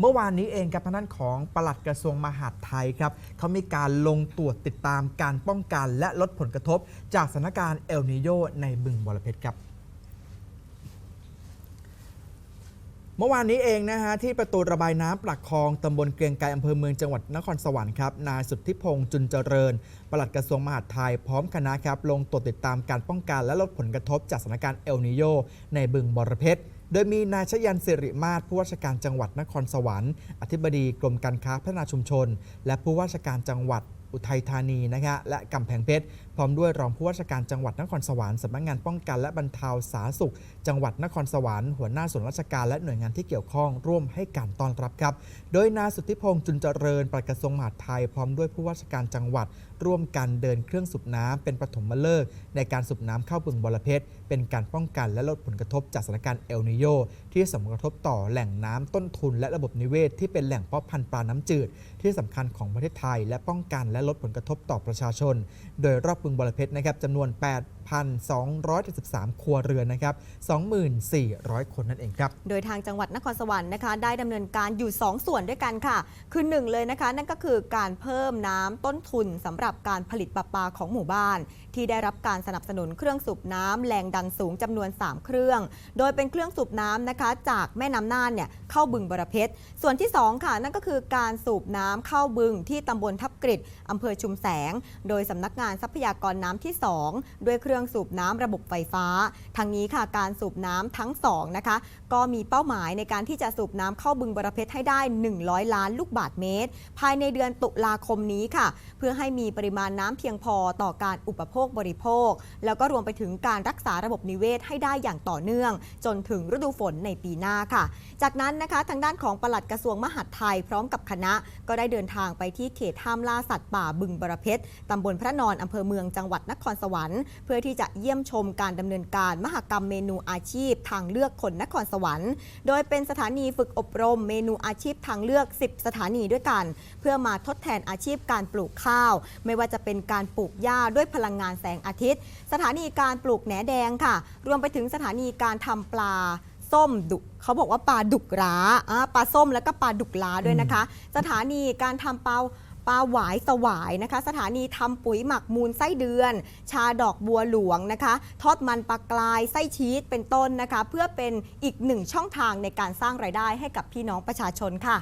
เมื่อวานนี้เองกับทางด้านของปลัดกระทรวงมหาดไทยครับเขามีการลงตรวจติดตามการป้องกันและลดผลกระทบ จากสถานการณ์เอลนิโยในบึงบอรเพชรครับเมื่อวานนี้เองนะฮะที่ประตูระบายน้ำปลักคลองตำบลเกรียงไกรอำเภอเมืองจังหวัดนครสวรรค์ครับนายสุทธิพงษ์จุนเจริญปลัดกระทรวงมหาดไทยพร้อมคณะครับลงตรวจติดตามการป้องกันและลดผลกระทบจากสถานการณ์เอลนิโยในบึงบอรเพชรโดยมีนายชยันสิริมาศผู้ว่าราชการจังหวัดนครสวรรค์ อธิบดีกรมการค้าพัฒนาชุมชน และผู้ว่าราชการจังหวัดอุทัยธานีนะฮะและกำแพงเพชร พร้อมด้วยรองผู้ว่าราชการจังหวัดนครสวรรค์สำนักงานป้องกันและบรรเทาสาธารณสุข จังหวัดนครสวรรค์หัวหน้าส่วนราชการและหน่วยงานที่เกี่ยวข้องร่วมให้การต้อนรับครับ โดยนายสุทธิพงษ์จุนเจริญปลัดกระทรวงมหาดไทยพร้อมด้วยผู้ว่าราชการจังหวัด ร่วมกันเดินเครื่องสูบน้ำเป็นปฐมฤกษ์ในการสูบน้ำเข้าบึงบรเพ็ดเป็นการป้องกันและลดผลกระทบจากสถานการณ์เอลนิโยที่ส่งผลกระทบต่อแหล่งน้ำต้นทุนและระบบนิเวศ ที่เป็นแหล่งเพาะพันธุ์ปลาน้ำจืด ที่สำคัญของประเทศไทย และป้องกันและลดผลกระทบต่อประชาชน โดยรอบบึงบรเพ็ดนะครับจำนวน 8,273 ครัวเรือนนะครับ 24,000 คนนั่นเองครับ โดยทางจังหวัดนครสวรรค์นะคะ ได้ดำเนินการอยู่ 2 ส่วนด้วยกันค่ะ คือ 1 เลยนะคะ นั่นก็คือการเพิ่มน้ำต้นทุนสำหรับการผลิตประปาของหมู่บ้าน ที่ได้รับการสนับสนุนเครื่องสูบน้ำแรงดันสูงจำนวน 3 เครื่อง โดยเป็นเครื่องสูบน้ำนะคะ จากแม่น้ำน่านเนี่ยเข้าบึงบรเพชร ส่วนที่ 2 ค่ะ นั่นก็คือการสูบน้ำเข้าบึงที่ตำบลทับกริดอำเภอชุมแสง โดยสำนักงานทรัพยากรน้ำที่ 2 ด้วยเครื่องรื่องสูบน้ำระบบไฟฟ้า ทางนี้ค่ะการสูบน้ำทั้งสองนะคะก็มีเป้าหมายในการที่จะสูบน้ำเข้าบึงบรเพชรให้ได้ 100 ล้านลูกบาทเมตร ภายในเดือนตุลาคมนี้ค่ะ เพื่อให้มีปริมาณน้ำเพียงพอต่อการอุปโภคบริโภค แล้วก็รวมไปถึงการรักษาระบบนิเวศให้ได้อย่างต่อเนื่อง จนถึงฤดูฝนในปีหน้าค่ะ จากนั้นนะคะทางด้านของปลัดกระทรวงมหาดไทยพร้อมกับคณะ ก็ได้เดินทางไปที่เขตห้ามล่าสัตว์ป่าบึงบรเพชรตำบลพระนอนอำเภอเมืองจังหวัดนครสวรรค์เพื่อที่จะเยี่ยมชมการดำเนินการมหกรรมเมนูอาชีพทางเลือกคนนครสวรรค์ โดยเป็นสถานีฝึกอบรมเมนูอาชีพทางเลือก 10 สถานีด้วยกัน เพื่อมาทดแทนอาชีพการปลูกข้าว ไม่ว่าจะเป็นการปลูกหญ้าด้วยพลังงานแสงอาทิตย์ สถานีการปลูกแหนแดงค่ะ รวมไปถึงสถานีการทำปลาส้มดุเขาบอกว่าปลาดุกร้าปลาส้มแล้วก็ปลาดุกร้าด้วยนะคะ สถานีการทำเปา ปลาหวายสวายนะคะ สถานีทำปุ๋ยหมักมูลไส้เดือน ชาดอกบัวหลวงนะคะ ทอดมันปลากรายไส้ชีสเป็นต้นนะคะ เพื่อเป็นอีกหนึ่งช่องทางในการสร้างรายได้ให้กับพี่น้องประชาชนค่ะ